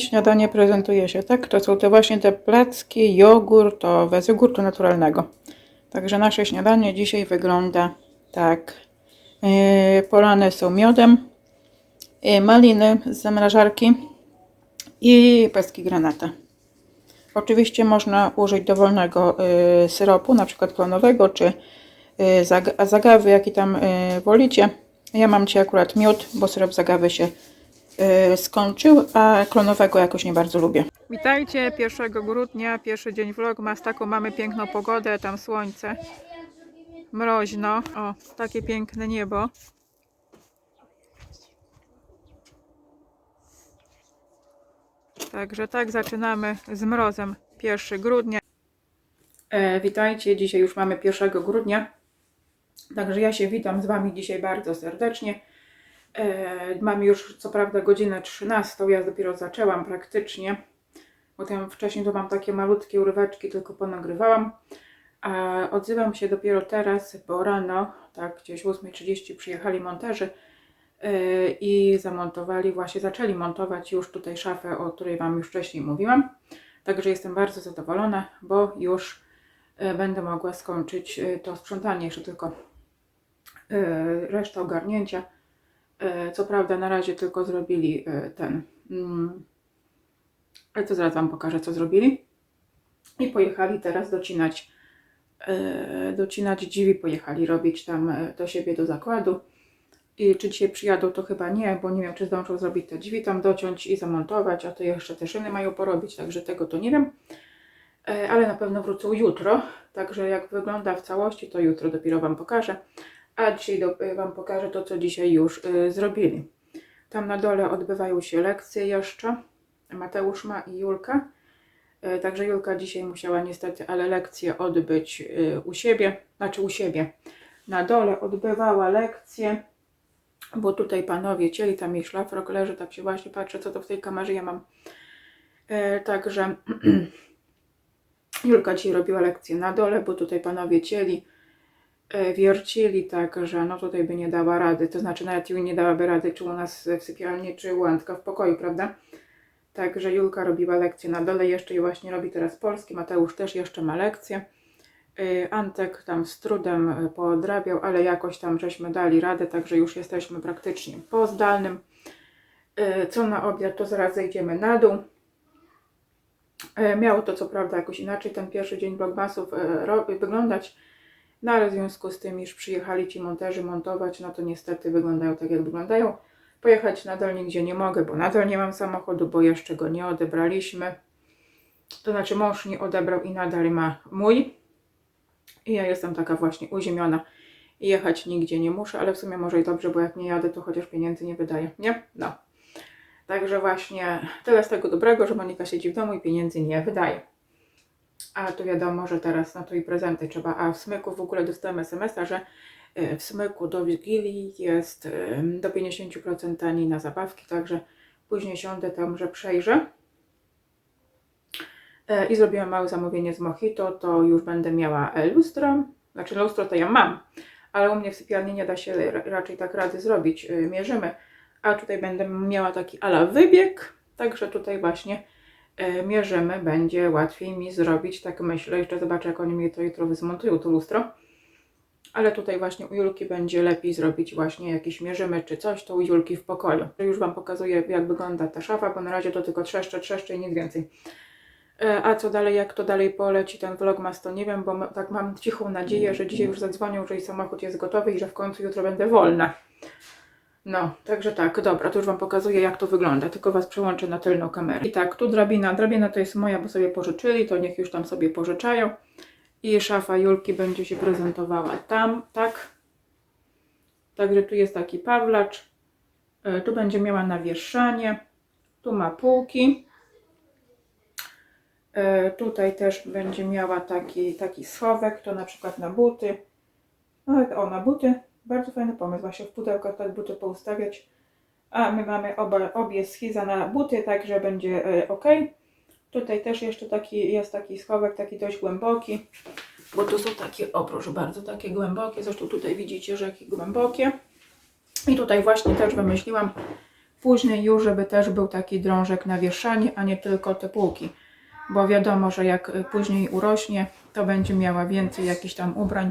śniadanie prezentuje się tak. To są te właśnie te placki jogurtowe z jogurtu naturalnego. Także nasze śniadanie dzisiaj wygląda tak. Yy, polane są miodem, yy, maliny z zamrażarki i pestki granata. Oczywiście można użyć dowolnego y, syropu, na przykład klonowego, czy zag zagawy, jaki tam wolicie. Ja mam dzisiaj akurat miód, bo syrop zagawy się skończył, a klonowego jakoś nie bardzo lubię. Witajcie 1 grudnia, pierwszy dzień vlogmas. Taką mamy piękną pogodę, tam słońce, mroźno. O, takie piękne niebo. Także tak zaczynamy z mrozem 1 grudnia. E, witajcie, dzisiaj już mamy 1 grudnia. Także ja się witam z Wami dzisiaj bardzo serdecznie. E, mam już co prawda godzinę 13, ja dopiero zaczęłam praktycznie, bo tam wcześniej to mam takie malutkie uryweczki, tylko ponagrywałam. A odzywam się dopiero teraz, bo rano, tak gdzieś o 8.30 przyjechali monterzy yy, i zamontowali, właśnie zaczęli montować już tutaj szafę, o której Wam już wcześniej mówiłam. Także jestem bardzo zadowolona, bo już yy, będę mogła skończyć to sprzątanie, jeszcze tylko reszta ogarnięcia. Yy, Co prawda na razie tylko zrobili yy, ten, mm, ale to zaraz Wam pokażę co zrobili. I pojechali teraz docinać, yy, docinać dziwi, pojechali robić tam do siebie do zakładu. I czy dzisiaj przyjadą, to chyba nie, bo nie wiem, czy zdążą zrobić te drzwi tam dociąć i zamontować, a to jeszcze te szyny mają porobić, także tego to nie wiem. E, Ale na pewno wrócą jutro, także jak wygląda w całości, to jutro dopiero Wam pokażę. A dzisiaj e, Wam pokażę to, co dzisiaj już y, zrobili. Tam na dole odbywają się lekcje jeszcze. Mateusz ma i Julka. E, Także Julka dzisiaj musiała niestety, ale lekcję odbyć y, u siebie, znaczy u siebie. Na dole odbywała lekcję bo tutaj panowie cieli, tam jej szlafrok leży, tak się właśnie patrzę, co to w tej kamerze ja mam. Także Julka dzisiaj robiła lekcję na dole, bo tutaj panowie cieli, e, wiercili, także no tutaj by nie dała rady, to znaczy nawet nie dałaby rady, czy u nas w sypialni, czy u Antka w pokoju, prawda? Także Julka robiła lekcję na dole, jeszcze i właśnie robi teraz polski, Mateusz też jeszcze ma lekcję. Y, Antek tam z trudem y, podrabiał, ale jakoś tam żeśmy dali radę, także już jesteśmy praktycznie po zdalnym. Co na obiad, to zaraz zejdziemy na dół. Miało to co prawda jakoś inaczej ten pierwszy dzień vlogmasów ro- wyglądać, no ale w związku z tym, iż przyjechali ci monterzy montować, no to niestety wyglądają tak jak wyglądają. Pojechać nadal nigdzie nie mogę, bo nadal nie mam samochodu, bo jeszcze go nie odebraliśmy. To znaczy mąż nie odebrał i nadal ma mój. I ja jestem taka właśnie uziemiona i jechać nigdzie nie muszę, ale w sumie może i dobrze, bo jak nie jadę, to chociaż pieniędzy nie wydaję, nie? No. Także właśnie tyle z tego dobrego, że Monika siedzi w domu i pieniędzy nie wydaje. A to wiadomo, że teraz na to i prezenty trzeba. A w Smyku w ogóle dostałem SMS-a, że e, w Smyku do Wigilii jest do 50% taniej na zabawki, także później siądę tam, że przejrzę. E, i zrobiłam małe zamówienie z Mojito, to już będę miała lustro. Znaczy lustro to ja mam, ale u mnie w sypialni nie da się ra- raczej tak rady zrobić. e, Mierzymy. A tutaj będę miała taki ala wybieg, także tutaj właśnie mierzymy. Będzie łatwiej mi zrobić, tak myślę. Jeszcze zobaczę, jak oni mi to jutro wyzmontują, to lustro. Ale tutaj właśnie u Julki będzie lepiej zrobić właśnie jakieś mierzymy czy coś, to u Julki w pokoju. Już Wam pokazuję, jak wygląda ta szafa, bo na razie to tylko trzeszcze, trzeszcze i nic więcej. E, A co dalej, jak to dalej poleci ten vlogmas, to nie wiem, bo tak mam cichą nadzieję, że dzisiaj już zadzwonią, że i samochód jest gotowy i że w końcu jutro będę wolna. No, także tak, dobra, to już Wam pokazuję, jak to wygląda, tylko Was przełączę na tylną kamerę. I tak, tu drabina, drabina to jest moja, bo sobie pożyczyli, to niech już tam sobie pożyczają. I szafa Julki będzie się prezentowała tam, tak. Także tu jest taki pawlacz, E, tu będzie miała nawieszanie, tu ma półki. E, Tutaj też będzie miała taki, taki schowek, to na przykład na buty. No, o, na buty. Bardzo fajny pomysł, właśnie w pudełkach tak buty poustawiać. A my mamy oba, obie schiza na buty, także będzie e, ok. Tutaj też jeszcze taki, jest taki schowek, taki dość głęboki. Bo tu są takie, o proszę bardzo, takie głębokie. Zresztą tutaj widzicie, że jakie głębokie. I tutaj właśnie też wymyśliłam Później już, żeby też był taki drążek na wieszanie, a nie tylko te półki. Bo wiadomo, że jak później urośnie, to będzie miała więcej jakichś tam ubrań,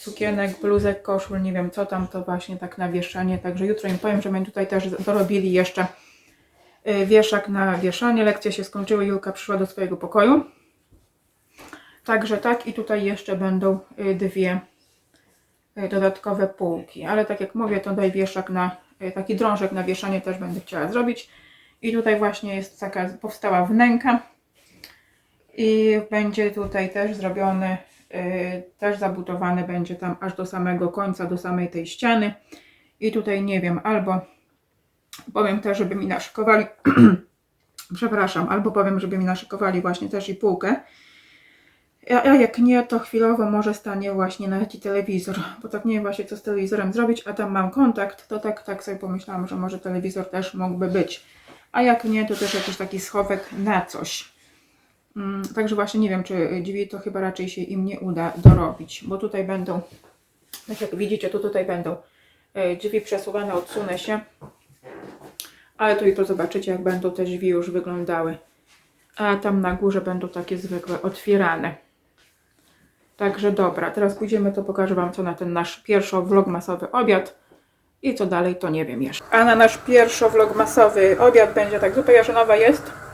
sukienek, bluzek, koszul, nie wiem co tam, to właśnie tak na wieszanie. Także jutro im powiem, że my tutaj też dorobili jeszcze y, wieszak na wieszanie. Lekcje się skończyły, Julka przyszła do swojego pokoju. Także tak i tutaj jeszcze będą y, dwie y, dodatkowe półki. Ale tak jak mówię, to daj wieszak na, taki drążek na wieszanie też będę chciała zrobić. I tutaj właśnie jest taka, powstała wnęka. I będzie tutaj też zrobiony, też zabudowany będzie tam aż do samego końca, do samej tej ściany. I tutaj nie wiem, albo powiem też, żeby mi naszykowali, przepraszam, albo powiem, żeby mi naszykowali właśnie też i półkę. A, jak nie, to chwilowo może stanie właśnie nawet i telewizor, bo tak nie wiem właśnie co z telewizorem zrobić, a tam mam kontakt, to tak, tak sobie pomyślałam, że może telewizor też mógłby być. A jak nie, to też jakiś taki schowek na coś. Mm, Także właśnie nie wiem, czy drzwi to chyba raczej się im nie uda dorobić, bo tutaj będą, tak jak widzicie, to tutaj będą e, drzwi przesuwane, odsunę się. Ale tu i to zobaczycie, jak będą te drzwi już wyglądały. A tam na górze będą takie zwykłe, otwierane. Także dobra, teraz pójdziemy, to pokażę Wam, co na ten nasz pierwszy vlogmasowy obiad. I co dalej, to nie wiem jeszcze. A na nasz pierwszy vlogmasowy obiad będzie tak, zupa jarzynowa jest.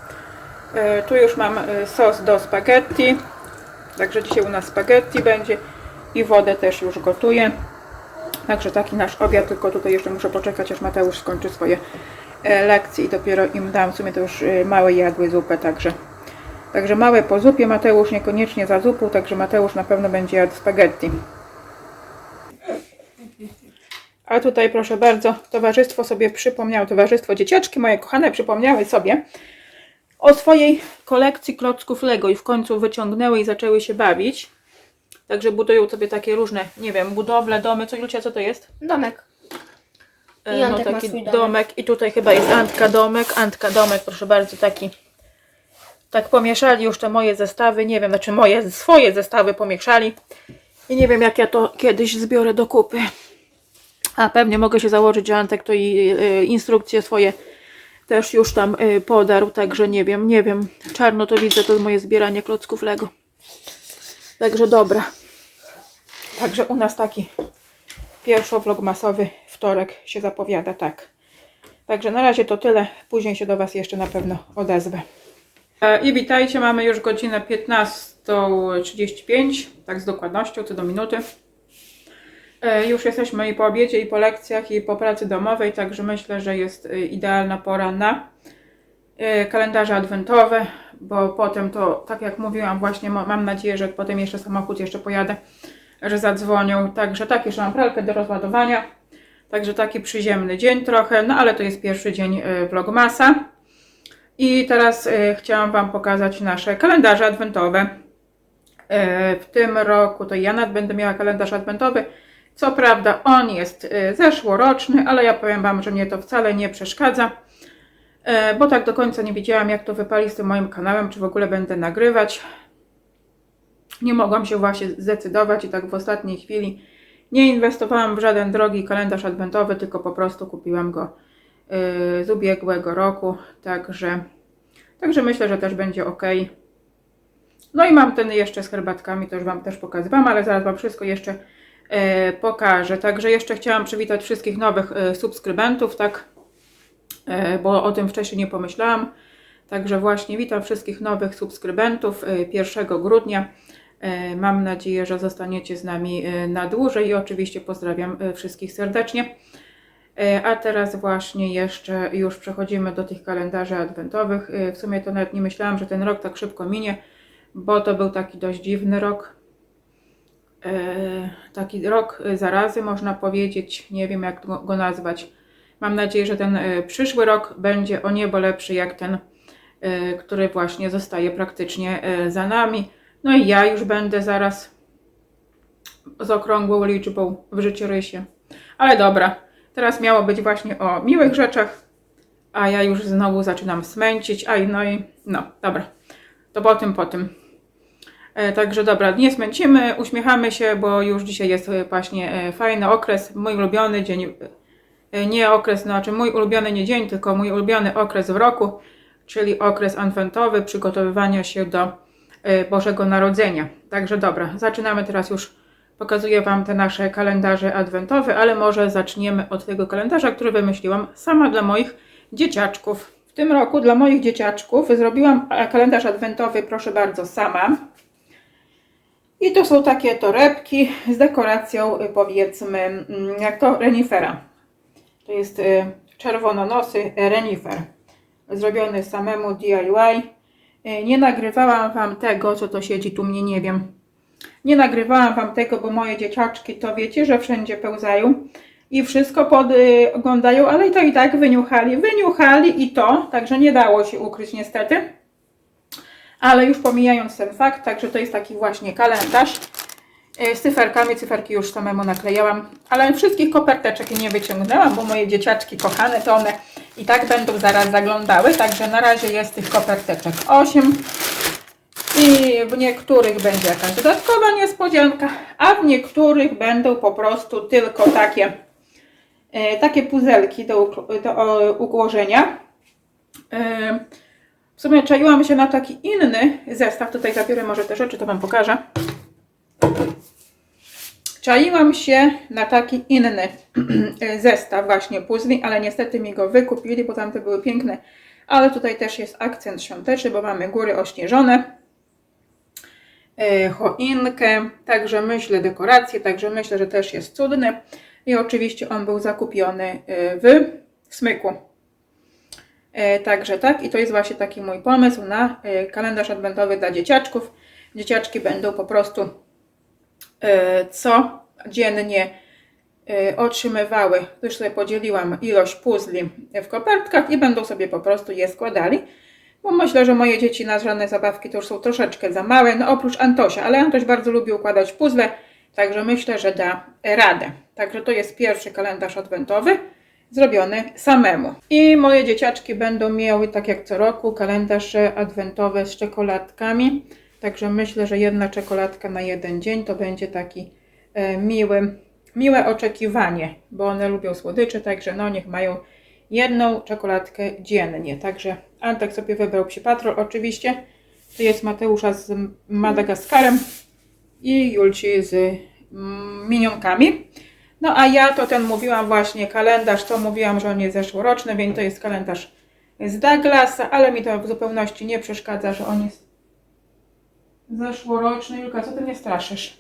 E, Tu już mam e, sos do spaghetti. Także dzisiaj u nas spaghetti będzie. I wodę też już gotuję. Także taki nasz obiad, tylko tutaj jeszcze muszę poczekać, aż Mateusz skończy swoje e, lekcje i dopiero im dam. W sumie to już małe jadły zupę, także. Także małe po zupie, Mateusz niekoniecznie za zupą, także Mateusz na pewno będzie jadł spaghetti. A tutaj proszę bardzo, towarzystwo sobie przypomniało, towarzystwo dzieciaczki moje kochane przypomniały sobie o swojej kolekcji klocków Lego i w końcu wyciągnęły i zaczęły się bawić. Także budują sobie takie różne, nie wiem, budowle, domy. Co Lucia, co to jest? Domek. E, I no Antek ma taki swój domek. domek. i tutaj chyba jest Antka domek, Antka domek, proszę bardzo, taki tak pomieszali już te moje zestawy, nie wiem, znaczy moje, swoje zestawy pomieszali i nie wiem jak ja to kiedyś zbiorę do kupy. A pewnie mogę się założyć, że Antek to i e, instrukcje swoje też już tam e, podarł, także nie wiem, nie wiem. Czarno to widzę, to moje zbieranie klocków Lego. Także dobra. Także u nas taki pierwszy vlogmasowy wtorek się zapowiada tak. Także na razie to tyle. Później się do Was jeszcze na pewno odezwę. E, I witajcie, mamy już godzinę 15.35, tak z dokładnością, co do minuty. E, Już jesteśmy i po obiedzie, i po lekcjach, i po pracy domowej, także myślę, że jest e, idealna pora na e, kalendarze adwentowe, bo potem to, tak jak mówiłam, właśnie ma- mam nadzieję, że potem jeszcze samochód jeszcze pojadę, że zadzwonią. Także tak, jeszcze mam pralkę do rozładowania. Także taki przyziemny dzień trochę, no ale to jest pierwszy dzień vlogmasa. I teraz chciałam Wam pokazać nasze kalendarze adwentowe. W tym roku to ja będę miała kalendarz adwentowy. Co prawda on jest e, zeszłoroczny, ale ja powiem Wam, że mnie to wcale nie przeszkadza, e, bo tak do końca nie wiedziałam jak to wypali z tym moim kanałem, czy w ogóle będę nagrywać. Nie mogłam się właśnie zdecydować i tak w ostatniej chwili nie inwestowałam w żaden drogi kalendarz adwentowy, tylko po prostu kupiłam go yy, z ubiegłego roku, także, także myślę, że też będzie ok. No i mam ten jeszcze z herbatkami, to już Wam też pokazywałam, ale zaraz Wam wszystko jeszcze pokażę. Także jeszcze chciałam przywitać wszystkich nowych e, subskrybentów, tak, e, bo o tym wcześniej nie pomyślałam. Także właśnie witam wszystkich nowych subskrybentów e, 1 grudnia. E, Mam nadzieję, że zostaniecie z nami e, na dłużej i oczywiście pozdrawiam e, wszystkich serdecznie. E, A teraz właśnie jeszcze już przechodzimy do tych kalendarzy adwentowych. E, W sumie to nawet nie myślałam, że ten rok tak szybko minie, bo to był taki dość dziwny rok. E, Taki rok e, zarazy, można powiedzieć. Nie wiem, jak go nazwać. Mam nadzieję, że ten e, przyszły rok będzie o niebo lepszy jak ten, który właśnie zostaje praktycznie za nami. No i ja już będę zaraz z okrągłą liczbą w życiorysie. Ale dobra, teraz miało być właśnie o miłych rzeczach, a ja już znowu zaczynam smęcić. Aj, no i no, dobra. To po tym, po tym. E, także dobra, nie smęcimy, uśmiechamy się, bo już dzisiaj jest e, właśnie e, fajny okres, mój ulubiony dzień nie okres, znaczy mój ulubiony nie dzień, tylko mój ulubiony okres w roku, czyli okres adwentowy, przygotowywania się do Bożego Narodzenia. Także dobra, zaczynamy teraz już, pokazuję Wam te nasze kalendarze adwentowe, ale może zaczniemy od tego kalendarza, który wymyśliłam sama dla moich dzieciaczków. W tym roku dla moich dzieciaczków zrobiłam kalendarz adwentowy, proszę bardzo, sama. I to są takie torebki z dekoracją, y, powiedzmy, mm, jak to renifera. To jest y, czerwononosy renifer. Zrobiony samemu DIY. Y, Nie nagrywałam Wam tego, co to siedzi tu mnie, nie wiem. Nie nagrywałam Wam tego, bo moje dzieciaczki to wiecie, że wszędzie pełzają i wszystko podglądają, ale i to i tak wyniuchali. Wyniuchali i to, także nie dało się ukryć niestety. Ale już pomijając ten fakt, także to jest taki właśnie kalendarz e, z cyferkami. Cyferki już samemu naklejałam, ale wszystkich koperteczek nie wyciągnęłam, bo moje dzieciaczki kochane, to one i tak będą zaraz zaglądały. Także na razie jest tych koperteczek 8. I w niektórych będzie jakaś dodatkowa niespodzianka, a w niektórych będą po prostu tylko takie, e, takie puzelki do, do o, ułożenia. W sumie czaiłam się na taki inny zestaw. Tutaj zabiorę może te rzeczy, to Wam pokażę. Czaiłam się na taki inny zestaw właśnie puzli, ale niestety mi go wykupili, bo tamte były piękne. Ale tutaj też jest akcent świąteczny, bo mamy góry ośnieżone, e, choinkę, także myślę dekoracje, także myślę, że też jest cudny. I oczywiście on był zakupiony e, w smyku. E, Także tak, i to jest właśnie taki mój pomysł na e, kalendarz adwentowy dla dzieciaczków. Dzieciaczki będą po prostu e, codziennie e, otrzymywały, już sobie podzieliłam ilość puzli w kopertkach i będą sobie po prostu je składali. Bo myślę, że moje dzieci na żadne zabawki to już są troszeczkę za małe, no oprócz Antosia, ale Antoś bardzo lubi układać puzzle, także myślę, że da radę. Także to jest pierwszy kalendarz adwentowy zrobiony samemu. I moje dzieciaczki będą miały, tak jak co roku, kalendarze adwentowe z czekoladkami. Także myślę, że jedna czekoladka na jeden dzień to będzie taki e, miły, miłe oczekiwanie, bo one lubią słodycze, także no niech mają jedną czekoladkę dziennie. Także Antek sobie wybrał psi patrol oczywiście. Tu jest Mateusza z Madagaskarem i Julci z mm, minionkami. No a ja to ten mówiłam właśnie kalendarz, to mówiłam, że on jest zeszłoroczny, więc to jest kalendarz z Douglasa, ale mi to w zupełności nie przeszkadza, że on jest zeszłoroczny. Julka, co ty mnie straszysz?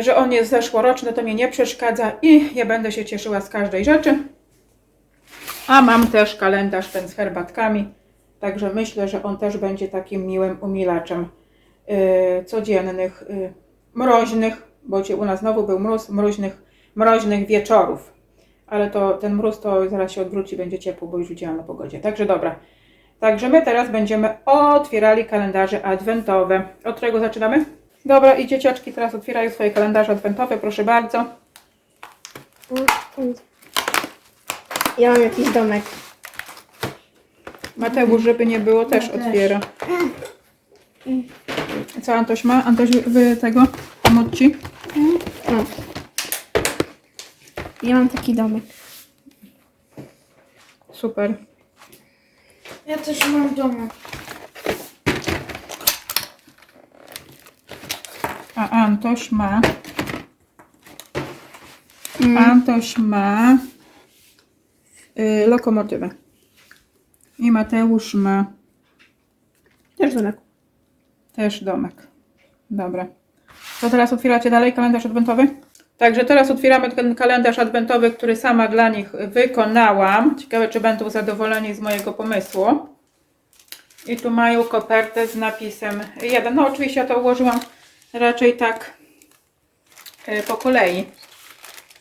Że on jest zeszłoroczny, to mnie nie przeszkadza i ja będę się cieszyła z każdej rzeczy. A mam też kalendarz ten z herbatkami, także myślę, że on też będzie takim miłym umilaczem yy, codziennych, yy, mroźnych, bo u nas znowu był mróz, mroźnych, mroźnych wieczorów. Ale to ten mróz to zaraz się odwróci, będzie ciepło, bo już widziałam na pogodzie. Także dobra. Także my teraz będziemy otwierali kalendarze adwentowe. Od którego zaczynamy? Dobra, i dzieciaczki teraz otwierają swoje kalendarze adwentowe, proszę bardzo. Ja mam jakiś domek. Mateusz, żeby nie było, też otwiera. Co Antoś ma? Antoś, wy tego? Pomóc ci? O. Ja mam taki domek. Super. Ja też mam domek. A Antoś ma. Antoś ma y, lokomotywę. I Mateusz ma Też domek. też domek. Dobra. To teraz otwieracie dalej kalendarz adwentowy? Także teraz otwieramy ten kalendarz adwentowy, który sama dla nich wykonałam. Ciekawe, czy będą zadowoleni z mojego pomysłu. I tu mają kopertę z napisem jeden. No oczywiście ja to ułożyłam raczej tak e, po kolei.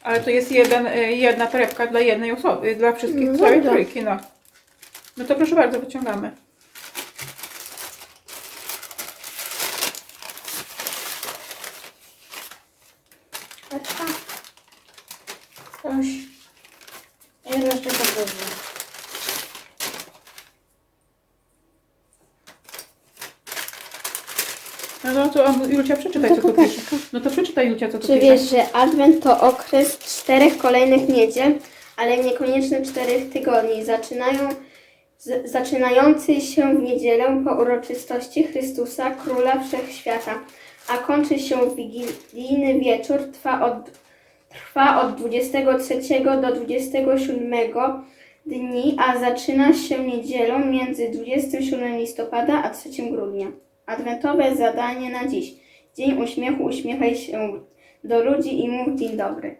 Ale to jest jeden, e, jedna torebka dla jednej osoby, dla wszystkich No całej trójki, no. No to proszę bardzo, wyciągamy. Patrzka. Coś. Ja jeszcze to dobrze. No, no to Julcia, przeczytaj, To co tu kopertka. pisze. No to przeczytaj, Co tu Czy pisze. wiesz, że Adwent to okres czterech kolejnych niedziel, ale niekoniecznie czterech tygodni. Zaczynają, z, zaczynający się w niedzielę po uroczystości Chrystusa, Króla Wszechświata, a kończy się w wigilijny wieczór, trwa od, trwa od 23 do 27 dni, a zaczyna się niedzielą między 27 listopada a 3 grudnia. Adwentowe zadanie na dziś. Dzień uśmiechu, uśmiechaj się do ludzi i mów dzień dobry.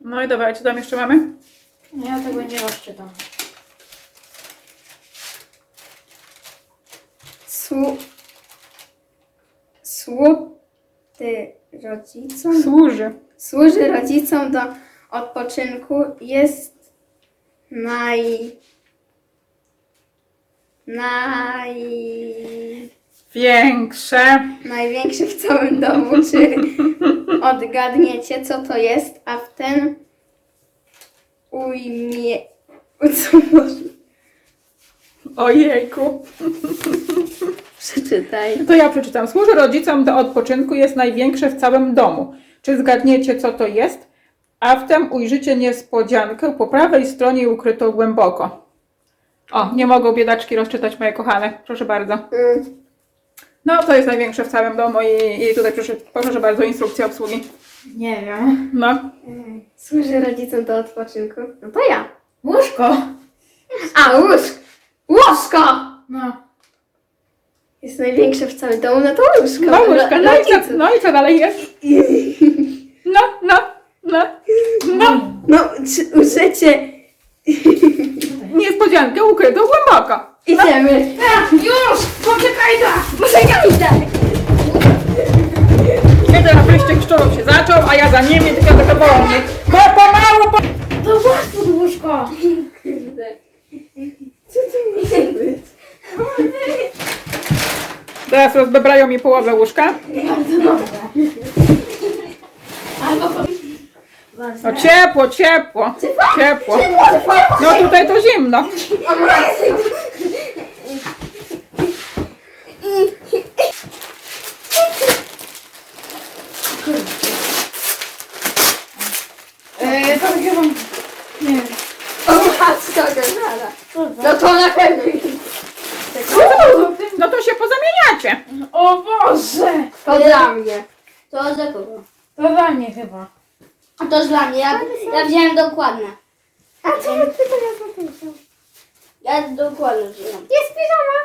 No i dobra, a co tam jeszcze mamy? Ja tego nie rozczytam. Słu... Słuty rodzicom... Służy. Służy rodzicom do odpoczynku. Jest naj... Naj... Większe. największy w całym domu. Czy odgadniecie, co to jest? A w ten ujmie... Co może... Ojejku. Przeczytaj. To ja przeczytam. Służy rodzicom do odpoczynku, jest największe w całym domu. Czy zgadniecie, co to jest? A wtem ujrzycie niespodziankę po prawej stronie ukrytą głęboko. O, nie mogą biedaczki rozczytać, moje kochane. Proszę bardzo. Mm. No, to jest największe w całym domu i, i tutaj proszę, proszę bardzo, instrukcja obsługi. Nie wiem. No. Służy rodzicom do odpoczynku. No to ja. Łóżko. A, łóżko! Łóżko! No. Jest największe w całym domu, no to łóżko. No, łyżka. No i co, rodziców. no i co dalej jest? No, no, no. No. No, czy użycie... Niespodziankę ukrytą głęboko. Idziemy. Już! Poczekaj da! Muszę iść dalej. Kiedy na pryszczyk szczurów się zaczął, a ja za nimi tylko tylko wolniej. Bo pomału, po... To włas pod łóżko! Co to może być? Teraz rozbebrają mi połowę łóżka. Bardzo dobrze. Albo po... No ciepło, ciepło, ciepło. No tutaj to zimno. Eee, to chyba... Nie wiem. O, matko, kochana. No to na pewno. No to się pozamieniacie. O Boże! To dla mnie. To za kogo? To dla mnie chyba. To dla mnie. Ja, ja wziąłem dokładne. A co ty to ja? Ja dokładnie wziąłem. Jest piżama.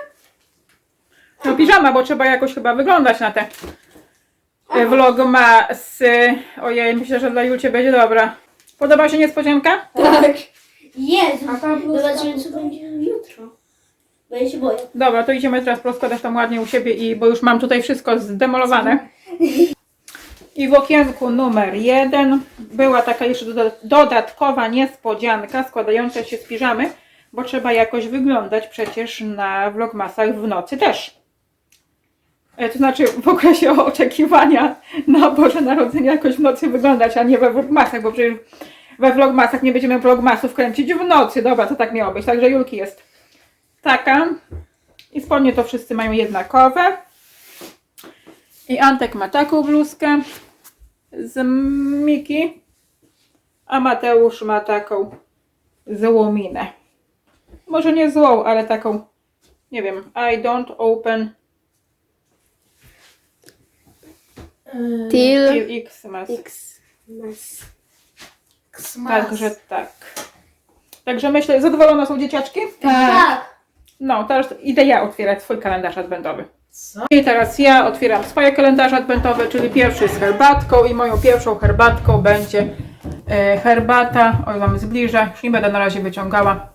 No piżama, bo trzeba jakoś chyba wyglądać na te e, vlogmasy. Ojej, myślę, że dla Julcie będzie dobra. Podoba się niespodzianka? Tak. Jezu. A ta bluzka... Zobaczymy co będzie jutro. Bo ja się boję. Dobra, to idziemy teraz rozkładać tam ładnie u siebie i bo już mam tutaj wszystko zdemolowane. I w okienku numer jeden była taka jeszcze doda- dodatkowa niespodzianka składająca się z piżamy, bo trzeba jakoś wyglądać przecież na vlogmasach w nocy też. E, To znaczy w okresie oczekiwania na Boże Narodzenie jakoś w nocy wyglądać, a nie we vlogmasach, bo przecież we vlogmasach nie będziemy vlogmasów kręcić w nocy. Dobra, to tak miało być. Także Julki jest taka. I spodnie to wszyscy mają jednakowe. I Antek ma taką bluzkę z Miki, a Mateusz ma taką złą minę. Może nie złą, ale taką, nie wiem, I don't open Till till Xmas. X. Mas. Także tak. Także myślę, zadowolone są dzieciaczki? Tak. No, teraz idę ja otwierać swój kalendarz adwentowy. Co? I teraz ja otwieram swoje kalendarze adwentowe, czyli pierwszy z herbatką i moją pierwszą herbatką będzie e, herbata, oj wam zbliżę, już nie będę na razie wyciągała.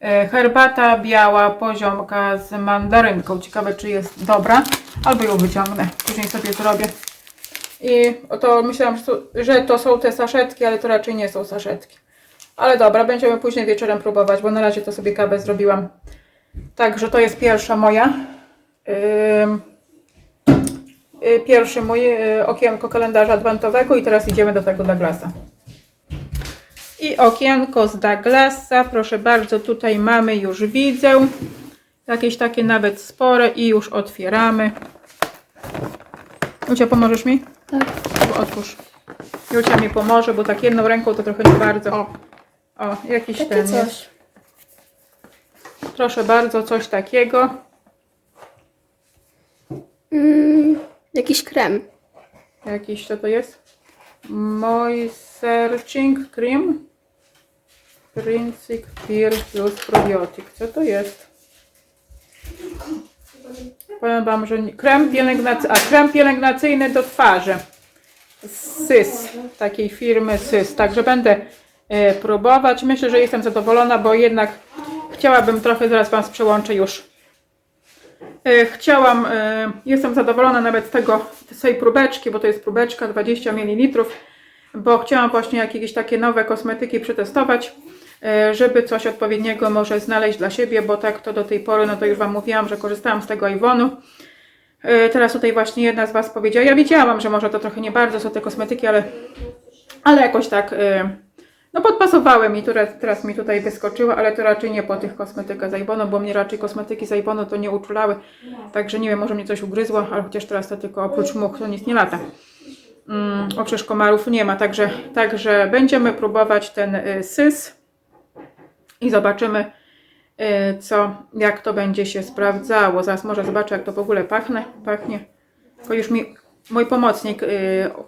E, herbata biała poziomka z mandarynką. Ciekawe czy jest dobra, albo ją wyciągnę, później sobie zrobię. I to myślałam, że to, są te saszetki, ale to raczej nie są saszetki. Ale dobra, będziemy później wieczorem próbować, bo na razie to sobie kawę zrobiłam. Także to jest pierwsza moja. Y, Pierwszy mój y, okienko kalendarza adwentowego i teraz idziemy do tego Douglasa. I okienko z Douglasa, proszę bardzo, tutaj mamy już widzę. Jakieś takie nawet spore i już otwieramy. Lucia, pomożesz mi? Tak. Otwórz. Julcia mi pomoże, bo tak jedną ręką to trochę nie bardzo. O. O, jakiś Takie ten coś. jest. Proszę bardzo, coś takiego. Mm, jakiś krem. Jakiś, co to jest? Moisearching Cream. Princic Peer plus Probiotic. Co to jest? Powiem Wam, że nie- krem, pielęgnacyjny, a krem pielęgnacyjny do twarzy. Sys, takiej firmy Sys. Także będę e, próbować. Myślę, że jestem zadowolona, bo jednak chciałabym trochę, zaraz Wam przełączę już. E, Chciałam, e, jestem zadowolona nawet z tego, tej próbeczki, bo to jest próbeczka 20 ml, bo chciałam właśnie jakieś takie nowe kosmetyki przetestować, e, żeby coś odpowiedniego może znaleźć dla siebie, bo tak to do tej pory, no to już Wam mówiłam, że korzystałam z tego Iwonu. Teraz tutaj właśnie jedna z Was powiedziała, ja wiedziałam, że może to trochę nie bardzo są te kosmetyki, ale, ale jakoś tak, no podpasowały mi, teraz, mi tutaj wyskoczyło, ale to raczej nie po tych kosmetykach z bo mnie raczej kosmetyki z to nie uczulały, także nie wiem, może mnie coś ugryzło, ale chociaż teraz to tylko oprócz much to nic nie lata. Mm, oprócz komarów nie ma, także, także będziemy próbować ten y, sys i zobaczymy, y, co, jak to będzie się sprawdzało. Zaraz może zobaczę, jak to w ogóle pachnie. pachnie. Tylko już mi mój pomocnik y,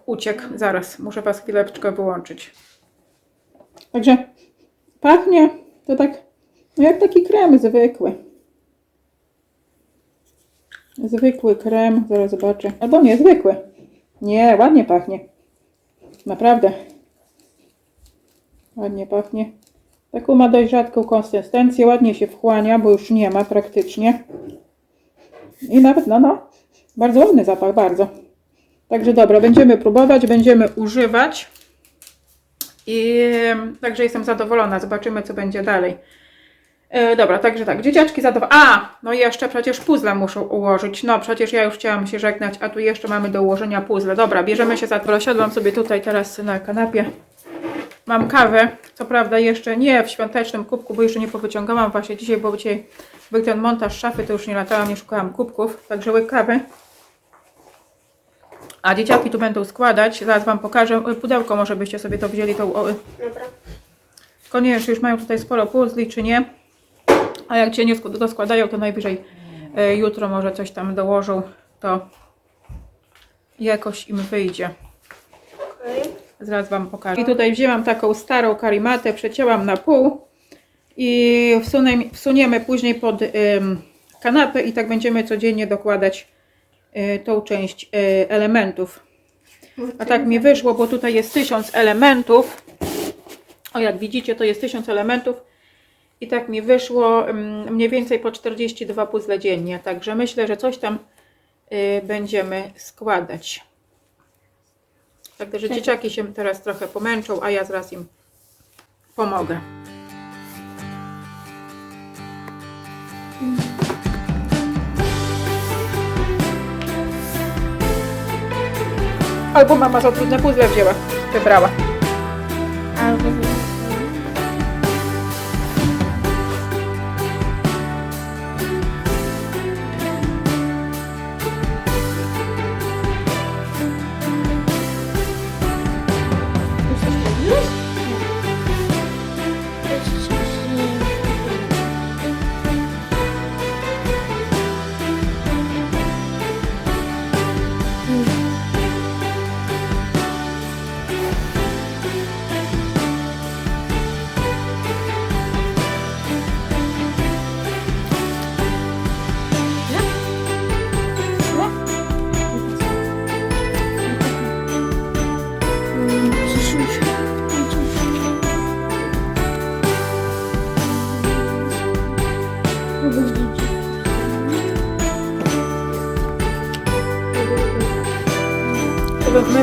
uciekł. Zaraz, muszę Was chwileczkę wyłączyć. Także pachnie to tak, no jak taki krem zwykły. Zwykły krem, zaraz zobaczę. Albo nie, zwykły. Nie, ładnie pachnie. Naprawdę. Ładnie pachnie. Taką ma dość rzadką konsystencję, ładnie się wchłania, bo już nie ma praktycznie. I nawet, no, no, bardzo ładny zapach, bardzo. Także dobra, będziemy próbować, będziemy używać. I także jestem zadowolona, zobaczymy co będzie dalej. E, dobra, także tak, dzieciaczki zadowolone. A, no jeszcze przecież puzzle muszą ułożyć. No przecież ja już chciałam się żegnać, a tu jeszcze mamy do ułożenia puzzle. Dobra, bierzemy się za to. Siadłam sobie tutaj teraz na kanapie. Mam kawę, co prawda jeszcze nie w świątecznym kubku, bo jeszcze nie powyciągałam właśnie dzisiaj, bo dzisiaj był ten montaż szafy, to już nie latałam, nie szukałam kubków, także łyk kawy. A dzieciaki tu będą składać, zaraz Wam pokażę, Y, pudełko może byście sobie to wzięli, tą, y, Dobra. tylko nie wiem, czy już mają tutaj sporo puzli, czy nie. A jak Cię nie sk- doskładają, to najwyżej e, jutro może coś tam dołożą, to jakoś im wyjdzie. Zaraz Wam pokażę. I tutaj wzięłam taką starą karimatę, przecięłam na pół i wsunę, wsuniemy później pod ym, kanapę i tak będziemy codziennie dokładać y, tą część y, elementów. A tak mi wyszło, bo tutaj jest tysiąc elementów. O, jak widzicie, to jest tysiąc elementów. I tak mi wyszło ym, mniej więcej po 42 puzzle dziennie. Także myślę, że coś tam y, będziemy składać. Także że dzieciaki się teraz trochę pomęczą, a ja zaraz im pomogę. Albo mama za trudne puzzle wzięła, wybrała.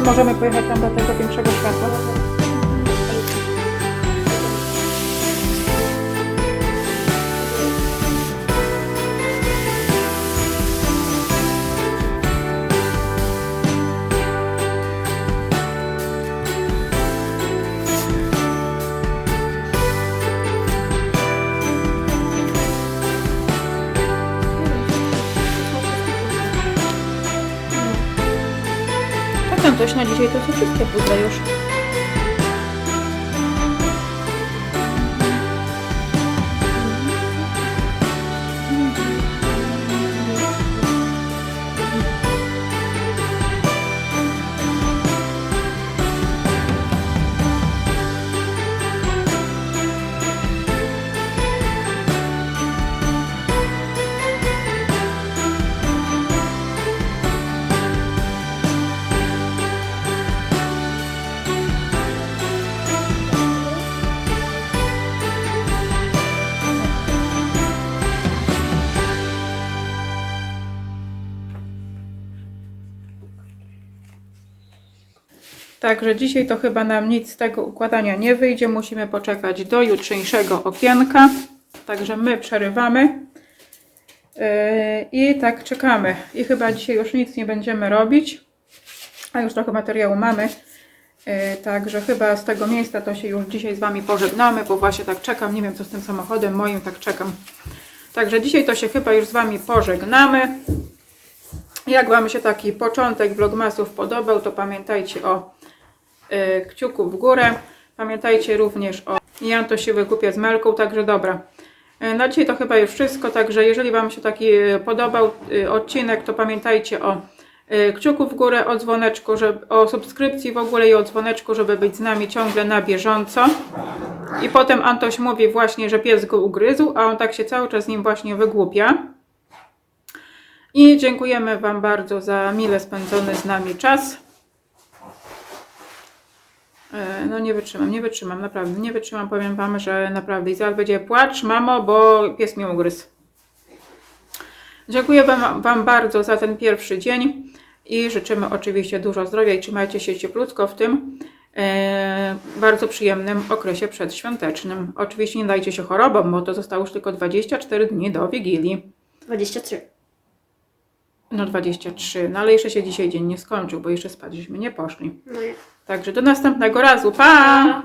Możemy pojechać tam do tego większego światła. Tam coś na dzisiaj, to są wszystkie puzzle już. Także dzisiaj to chyba nam nic z tego układania nie wyjdzie. Musimy poczekać do jutrzejszego okienka. Także my przerywamy. Yy, I tak czekamy. I chyba dzisiaj już nic nie będziemy robić. A już trochę materiału mamy. Yy, Także chyba z tego miejsca to się już dzisiaj z Wami pożegnamy, bo właśnie tak czekam. Nie wiem co z tym samochodem moim, tak czekam. Także dzisiaj to się chyba już z Wami pożegnamy. Jak Wam się taki początek vlogmasów podobał, to pamiętajcie o y, kciuku w górę. Pamiętajcie również o Jan to wykupie z Melką, także dobra. Y, Na dzisiaj to chyba już wszystko, także jeżeli Wam się taki y, podobał odcinek, to pamiętajcie o kciuku w górę, o dzwoneczku, żeby, o subskrypcji w ogóle i o dzwoneczku, żeby być z nami ciągle na bieżąco. I potem Antoś mówi właśnie, że pies go ugryzł, a on tak się cały czas z nim właśnie wygłupia. I dziękujemy Wam bardzo za mile spędzony z nami czas. E, No nie wytrzymam, nie wytrzymam, naprawdę nie wytrzymam. Powiem Wam, że naprawdę i zaraz będzie płacz, mamo, bo pies mnie ugryzł. Dziękuję wam, wam bardzo za ten pierwszy dzień i życzymy oczywiście dużo zdrowia i trzymajcie się cieplutko w tym e, bardzo przyjemnym okresie przedświątecznym. Oczywiście nie dajcie się chorobom, bo to zostało już tylko 24 dni do Wigilii. 23. No 23, no ale jeszcze się dzisiaj dzień nie skończył, bo jeszcze spać żeśmy nie poszli. No. Także do następnego razu. pa!